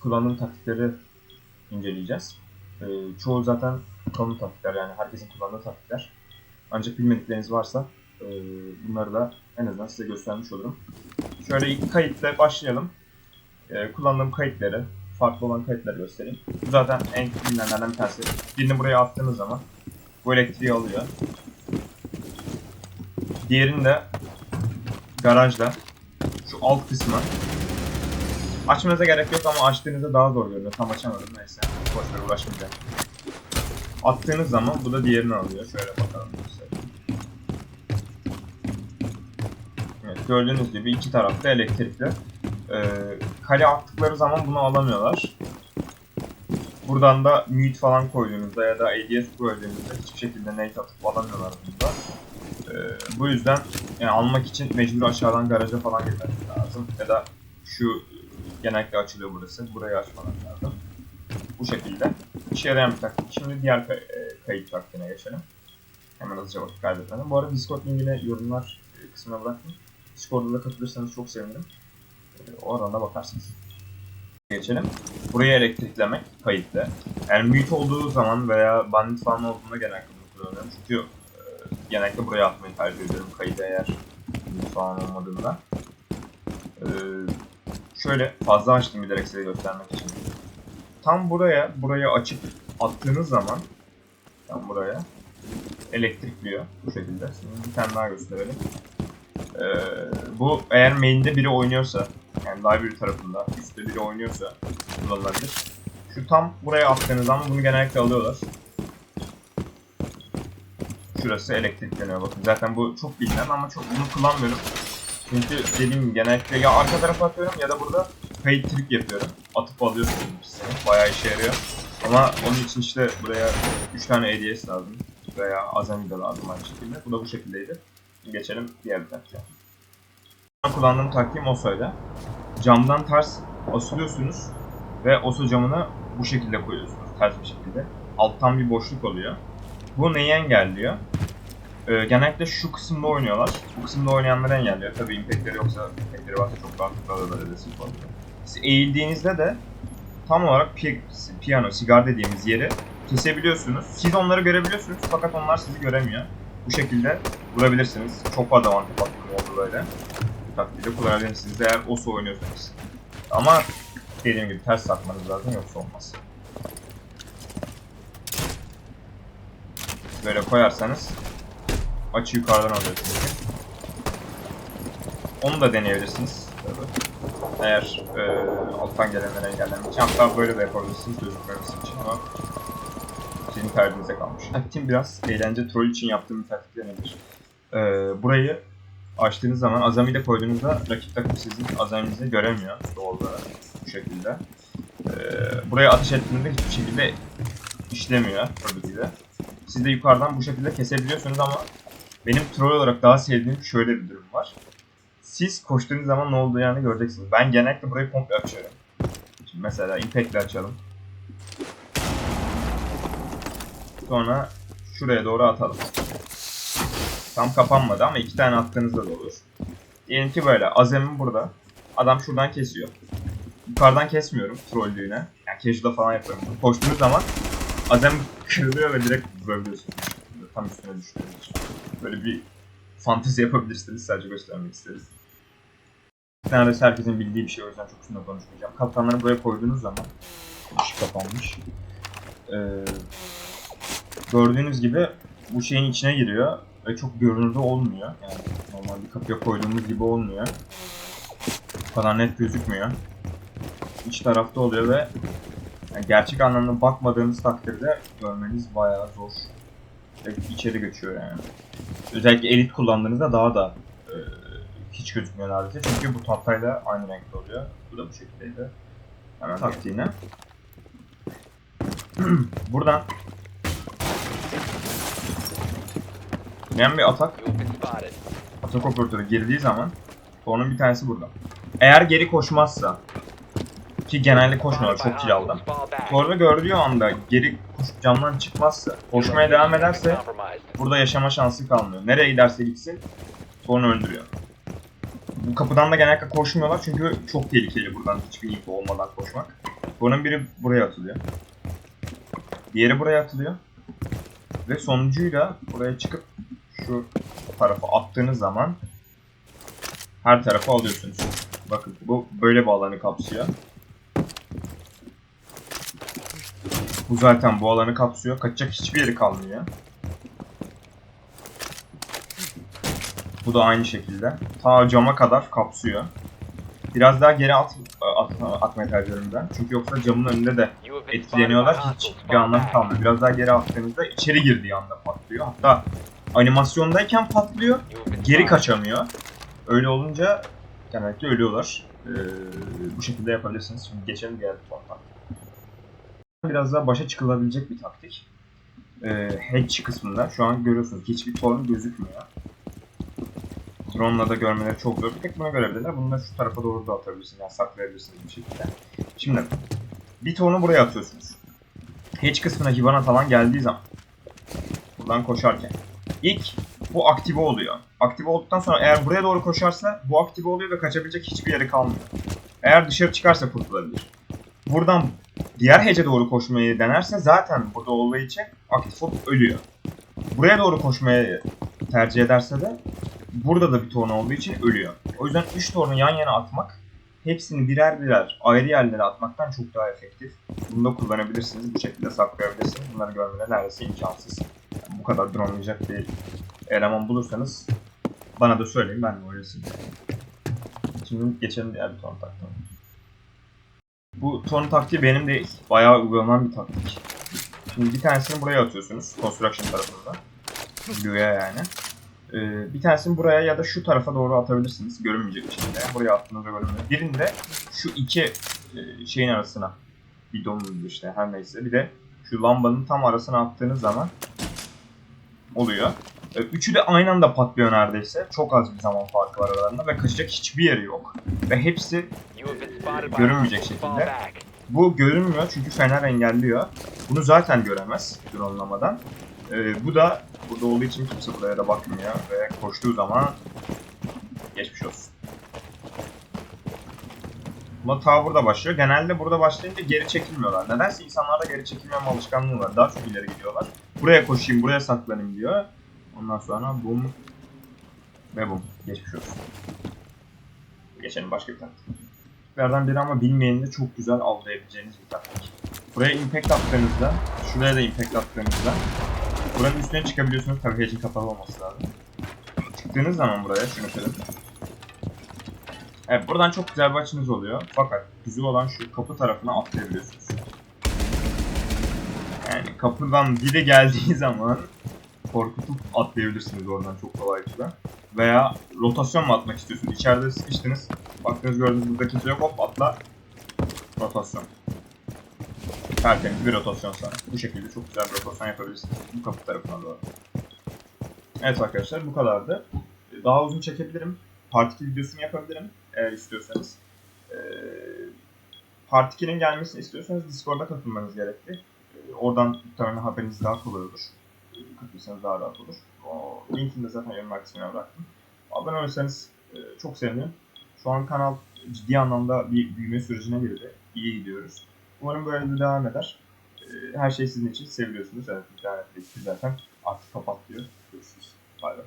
kullandığım taktikleri inceleyeceğiz. Ee, çoğu zaten kanun taktikler yani herkesin kullandığı taktikler. Ancak bilmedikleriniz varsa e, bunları da en azından size göstermiş olurum. Şöyle ilk kayıtla başlayalım. Ee, kullandığım kayıtları, farklı olan kayıtları göstereyim. Bu zaten en bilinenlerden bir tanesi. Birini buraya attığınız zaman bu elektriği alıyor. Diğerini de garajda şu alt kısmı açmanıza gerek yok ama açtığınızda daha zor görünüyor. Tam açamadım neyse. Boşver uğraşmayacağım. Attığınız zaman bu da diğerini alıyor. Şöyle bakalım. Evet, gördüğünüz gibi iki tarafta elektrikli. Ee, kale attıkları zaman bunu alamıyorlar. Buradan da mute falan koyduğunuzda ya da ADS koyduğunuzda hiçbir şekilde nate atıp alamıyorlar bunda. Ee, bu yüzden yani almak için mecbur aşağıdan garaja falan gitmeniz lazım. Ya da şu genellikle açılıyor burası. Burayı açmanız lazım. Bu şekilde. İşe yarayan bir taktik. Şimdi diğer e, kayıt taktiğine geçelim. Hemen hızlıca vakit kaybetmeden. Bu arada Discord linkini yorumlar e, kısmına bıraktım. Discord'da da katılırsanız çok sevinirim. E, Oradan da bakarsınız. Geçelim. Burayı elektriklemek kayıtlı. Yani mute olduğu zaman veya bandit falan olduğunda genellikle bunu kullanıyorum. Çünkü e, genellikle buraya atmayı tercih ediyorum kaydı eğer mute falan olmadığında. E, şöyle fazla açtım bilerek size göstermek için. Tam buraya, buraya açıp attığınız zaman tam buraya elektrikliyor bu şekilde. Şimdi bir tane daha gösterelim. Ee, bu eğer main'de biri oynuyorsa yani library tarafında üstte biri oynuyorsa kullanılabilir. Şu tam buraya attığınız zaman bunu genellikle alıyorlar. Şurası elektrikleniyor bakın. Zaten bu çok bilinen ama çok bunu kullanmıyorum. Çünkü dediğim gibi genellikle ya arka tarafa atıyorum ya da burada kayıt trip yapıyorum. Atıp alıyorsunuz ikisini. Bayağı işe yarıyor. Ama onun için işte buraya 3 tane ADS lazım. Veya Azami lazım aynı şekilde. Bu da bu şekildeydi. Geçelim diğer bir taktiğe. Kullandığım taktiğim Oso'yla. Camdan ters asılıyorsunuz ve Oso camını bu şekilde koyuyorsunuz. Ters bir şekilde. Alttan bir boşluk oluyor. Bu neyi engelliyor? Ee, genellikle şu kısımda oynuyorlar. Bu kısımda oynayanları engelliyor. Tabii impactleri yoksa, impactleri varsa çok rahatlıkla alırlar destek oluyor. Siz eğildiğinizde de tam olarak pi- piyano, sigar dediğimiz yeri kesebiliyorsunuz. Siz onları görebiliyorsunuz fakat onlar sizi göremiyor. Bu şekilde vurabilirsiniz. Çok fazla baktım oldu böyle. Bu taktiği de kullanabilirsiniz eğer OSO oynuyorsanız. Ama dediğim gibi ters takmanız lazım yoksa olmaz. Böyle koyarsanız açı yukarıdan alıyorsunuz. Onu da deneyebilirsiniz. Eğer e, alttan gelenleri engellemek için. Hatta böyle de yapabilirsiniz gözükmemesi için ama sizin tercihinize kalmış. Taktiğim biraz eğlence troll için yaptığım bir taktik nedir? E, burayı açtığınız zaman azamiyle koyduğunuzda rakip takım sizin azaminizi göremiyor doğal olarak bu şekilde. E, buraya ateş ettiğinizde hiçbir şekilde işlemiyor tabii ki de. Siz de yukarıdan bu şekilde kesebiliyorsunuz ama benim troll olarak daha sevdiğim şöyle bir durum var. Siz koştuğunuz zaman ne yani göreceksiniz. Ben genellikle burayı komple açıyorum. Şimdi mesela impact'le açalım. Sonra şuraya doğru atalım. Tam kapanmadı ama iki tane attığınızda da olur. Diyelim ki böyle azemim burada. Adam şuradan kesiyor. Yukarıdan kesmiyorum trollüğüne. Yani casual'da falan yapıyorum. Koştuğunuz zaman azem kırılıyor ve direkt vurabiliyorsunuz. Tam üstüne düştüğünüz için. Böyle bir fantezi yapabilirsiniz. Sadece göstermek isteriz. Neredeyse herkesin bildiği bir şey o yüzden çok üstünde konuşmayacağım. Kaptanları buraya koyduğunuz zaman iş kapanmış. Ee, gördüğünüz gibi bu şeyin içine giriyor ve çok görünürde olmuyor. Yani normal bir kapıya koyduğumuz gibi olmuyor. Bu kadar net gözükmüyor. İç tarafta oluyor ve yani gerçek anlamda bakmadığınız takdirde görmeniz bayağı zor. İçeri geçiyor yani. Özellikle elit kullandığınızda daha da e, hiç gözükmüyor neredeyse. Çünkü bu tahtayla aynı renkte oluyor. Bu da bu şekildeydi. Hemen taktiğine. Buradan yani bir atak atak operatörü girdiği zaman onun bir tanesi burada. Eğer geri koşmazsa ki genelde koşmuyorlar çok kill aldım. Fall back. Orada gördüğü anda geri camdan çıkmazsa, koşmaya devam ederse burada yaşama şansı kalmıyor. Nereye giderse gitsin sonra öldürüyor. Bu kapıdan da genellikle koşmuyorlar çünkü çok tehlikeli buradan hiçbir info olmadan koşmak. Bunun biri buraya atılıyor. Diğeri buraya atılıyor. Ve sonuncuyla buraya çıkıp şu tarafa attığınız zaman her tarafı alıyorsunuz. Bakın bu böyle bir alanı kapsıyor. Bu zaten bu alanı kapsıyor. Kaçacak hiçbir yeri kalmıyor. Bu da aynı şekilde. Ta cama kadar kapsıyor. Biraz daha geri at, at, atmayı tercih ediyorum ben. Çünkü yoksa camın önünde de etkileniyorlar. Hiçbir anlamı kalmıyor. Biraz daha geri attığınızda içeri girdiği anda patlıyor. Hatta animasyondayken patlıyor. Geri kaçamıyor. Öyle olunca genellikle ölüyorlar. Ee, bu şekilde yapabilirsiniz. Şimdi geçelim diğer bir torna. Biraz daha başa çıkılabilecek bir taktik. Ee, hedge kısmında şu an görüyorsunuz hiçbir torn gözükmüyor. Drone'la da görmeleri çok zor. Bir tek buna görebilirler. Bunu da şu tarafa doğru da atabilirsiniz. Yani saklayabilirsiniz bir şekilde. Şimdi bir tornu buraya atıyorsunuz. Hedge kısmına Hibana falan geldiği zaman buradan koşarken ilk bu aktive oluyor. Aktive olduktan sonra eğer buraya doğru koşarsa bu aktive oluyor ve kaçabilecek hiçbir yeri kalmıyor. Eğer dışarı çıkarsa kurtulabilir. Buradan diğer hece doğru koşmayı denerse zaten burada olduğu için aktif olup ölüyor. Buraya doğru koşmayı tercih ederse de burada da bir torna olduğu için ölüyor. O yüzden 3 tornu yan yana atmak hepsini birer birer ayrı yerlere atmaktan çok daha efektif. Bunu da kullanabilirsiniz. Bu şekilde saklayabilirsiniz. Bunları görmeleri neredeyse imkansız. Yani bu kadar dronelayacak bir eleman bulursanız bana da söyleyin ben de oynasın. Şimdi geçelim diğer bir torn taktiğine. Bu torn taktiği benim de bayağı uygulanan bir taktik. Şimdi bir tanesini buraya atıyorsunuz. Construction tarafında. Blue'ya yani. Ee, bir tanesini buraya ya da şu tarafa doğru atabilirsiniz. Görünmeyecek bir şekilde. Buraya attığınızda görünmüyor. Birini de şu iki e, şeyin arasına. Bidonun işte her neyse. Bir de şu lambanın tam arasına attığınız zaman oluyor. Ee, Üçü de aynı anda patlıyor neredeyse. Çok az bir zaman farkı var aralarında ve kaçacak hiçbir yeri yok. Ve hepsi görünmeyecek şekilde. Bu görünmüyor çünkü fener engelliyor. Bunu zaten göremez dronelamadan. Ee, bu da burada olduğu için kimse buraya da bakmıyor ve koştuğu zaman geçmiş olsun. Ama ta burada başlıyor. Genelde burada başlayınca geri çekilmiyorlar. Nedense insanlarda geri çekilmeme alışkanlığı var. Daha çok ileri gidiyorlar. Buraya koşayım, buraya saklanayım diyor. Ondan sonra bum ve bum. Geçmiş olsun. Geçelim başka bir taktik. Taktiklerden biri ama bilmeyeni de çok güzel avlayabileceğiniz bir taktik. Buraya impact attığınızda, şuraya da impact attığınızda buranın üstüne çıkabiliyorsunuz. Tabii hedge'in kapalı olması lazım. Çıktığınız zaman buraya, şunu kırın. Evet, buradan çok güzel bir açınız oluyor. Fakat güzel olan şu kapı tarafına atlayabiliyorsunuz. Yani kapıdan biri geldiği zaman korkutup atlayabilirsiniz oradan çok kolaylıkla. Veya rotasyon mu atmak istiyorsunuz? İçeride sıkıştınız. Baktınız gördünüz burada kimse yok hop atla. Rotasyon. Tertemiz bir rotasyon sana. Bu şekilde çok güzel bir rotasyon yapabilirsiniz. Bu kapı tarafına doğru. Evet arkadaşlar bu kadardı. Daha uzun çekebilirim. Part 2 videosunu yapabilirim eğer istiyorsanız. Ee, Part 2'nin gelmesini istiyorsanız Discord'a katılmanız gerekli. Ee, oradan muhtemelen haberiniz daha kolay olur. Katılırsanız daha rahat olur. O linkini de zaten yorumlar kısmına bıraktım. Abone olursanız e, çok sevinirim. Şu an kanal ciddi anlamda bir büyüme sürecine girdi. İyi gidiyoruz. Umarım böyle de devam eder. Ee, Her şey sizin için seviliyorsunuz. Evet, internette zaten artık kapat diyor. Görüşürüz. Bay bay.